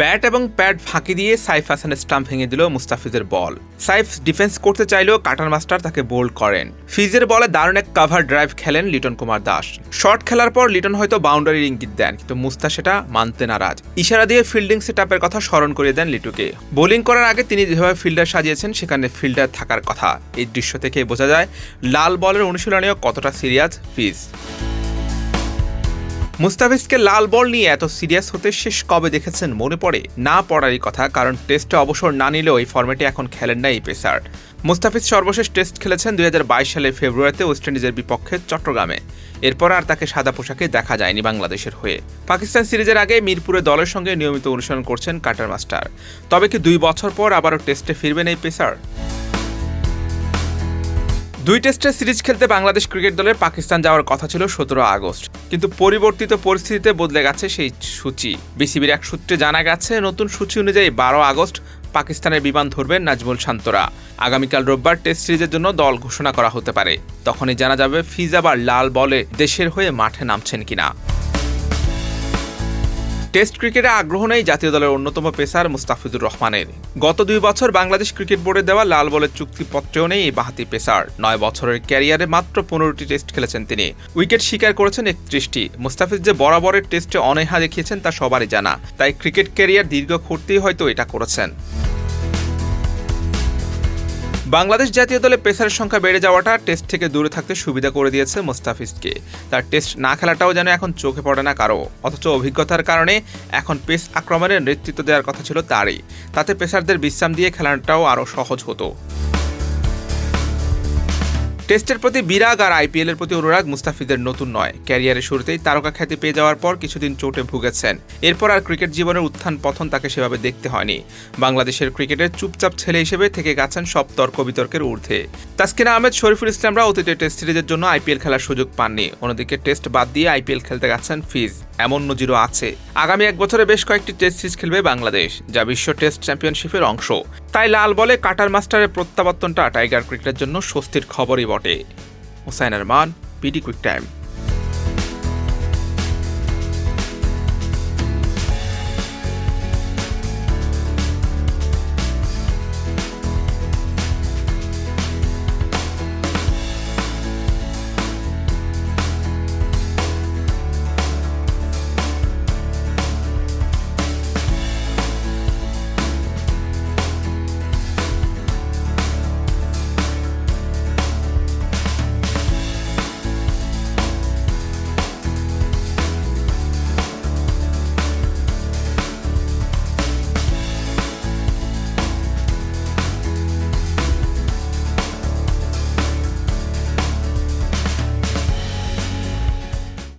Bat এবং pad ফাঁকি দিয়ে সাইফ হাসানের স্টাম্প ভেঙে দিল মুস্তাফিজের বল। সাইফ ডিফেন্স করতে চাইলেও কাটার মাস্টার তাকে বোল্ড করেন। ফিজের বলে দারুণ এক কাভার ড্রাইভ খেলেন লিটন কুমার দাস। শট খেলার পর লিটন হয়তো বাউন্ডারির ইঙ্গিত দেন, কিন্তু মুস্তা সেটা মানতে নারাজ। ইশারা দিয়ে ফিল্ডিং সেট কথা স্মরণ করিয়ে দেন লিটুকে। বোলিং করার আগে তিনি যেভাবে ফিল্ডার সাজিয়েছেন, সেখানে ফিল্ডার থাকার কথা। এই দৃশ্য থেকে বোঝা যায়, লাল বলের অনুশীলনেও কতটা সিরিয়াস ফিজ। মুস্তাফিজকে লাল বল নিয়ে এত সিরিয়াস হতে শেষ কবে দেখেছেন মনে পড়ে? না পড়ারই কথা, কারণ টেস্টে অবসর না নিলেও এই ফর্মেটে এখন খেলেন না এই পেসার। মুস্তাফিজ সর্বশেষ টেস্ট খেলেছেন দু হাজার বাইশ সালে ফেব্রুয়ারিতে ওয়েস্ট ইন্ডিজের বিপক্ষে চট্টগ্রামে। এরপর আর তাকে সাদা পোশাকে দেখা যায়নি বাংলাদেশের হয়ে। পাকিস্তান সিরিজের আগে মিরপুরে দলের সঙ্গে নিয়মিত অনুসরণ করছেন কাটার মাস্টার। তবে কি দুই বছর পর আবারও টেস্টে ফিরবেন এই পেসার? দুই টেস্টের সিরিজ খেলতে বাংলাদেশ ক্রিকেট দলের পাকিস্তান যাওয়ার কথা ছিল সতেরো আগস্ট। কিন্তু পরিবর্তিত পরিস্থিতিতে বদলে গেছে সেই সূচি। বিসিবির এক সূত্রে জানা গেছে, নতুন সূচি অনুযায়ী বারো আগস্ট পাকিস্তানের বিমান ধরবেন নাজমুল শান্তরা। আগামীকাল রোববার টেস্ট সিরিজের জন্য দল ঘোষণা করা হতে পারে। তখনই জানা যাবে ফিজাবার লাল বলে দেশের হয়ে মাঠে নামছেন কিনা। টেস্ট ক্রিকেটে আগ্রহ নেই জাতীয় দলের অন্যতম পেসার মুস্তাফিজুর রহমানের। গত দুই বছর বাংলাদেশ ক্রিকেট বোর্ডে দেওয়া লাল বলের চুক্তিপত্রেও নেই এই বাহাতি পেসার। নয় বছরের ক্যারিয়ারে মাত্র পনেরোটি টেস্ট খেলেছেন তিনি। উইকেট স্বীকার করেছেন একত্রিশটি। মুস্তাফিজ যে বরাবরের টেস্টে অনেহা দেখিয়েছেন তা সবারই জানা। তাই ক্রিকেট ক্যারিয়ার দীর্ঘ করতেই হয়তো এটা করেছেন। বাংলাদেশ জাতীয় দলে পেসারের সংখ্যা বেড়ে যাওয়াটা টেস্ট থেকে দূরে থাকতে সুবিধা করে দিয়েছে মোস্তাফিজকে। তার টেস্ট না খেলাটাও যেন এখন চোখে পড়ে না কারও। অথচ অভিজ্ঞতার কারণে এখন পেস আক্রমণের নেতৃত্ব দেওয়ার কথা ছিল তারই। তাতে পেসারদের বিশ্রাম দিয়ে খেলাটাও আরও সহজ হতো। টেস্টের প্রতি বিরাগ আর আইপিএলের প্রতি অনুরাগ মুস্তাফিজের নতুন নয়। ক্যারিয়ারের শুরুতেই তারকা খ্যাতি পেয়ে যাওয়ার পর কিছুদিন চোটে ভুগেছেন। এরপর আর ক্রিকেট জীবনের উত্থান পথন তাকে সেভাবে দেখতে হয়নি। বাংলাদেশের ক্রিকেটের চুপচাপ ছেলে হিসেবে থেকে গেছেন সব তর্ক বিতর্কের ঊর্ধ্বে। তাসকিনা আহমেদ, শরীফুল ইসলামরা অতীতে টেস্ট সিরিজের জন্য আইপিএল খেলার সুযোগ পাননি। অন্যদিকে টেস্ট বাদ দিয়ে আইপিএল খেলতে গেছেন ফিজ। এমন নজিরও আছে। আগামী এক বছরে বেশ কয়েকটি টেস্ট সিরিজ খেলবে বাংলাদেশ, যা বিশ্ব টেস্ট চ্যাম্পিয়নশিপের অংশ। তাই লাল বলে কাটার মাস্টারের প্রত্যাবর্তনটা টাইগার ক্রিকেটের জন্য স্বস্তির খবরই বটে। Hussain Arman, PD quick time.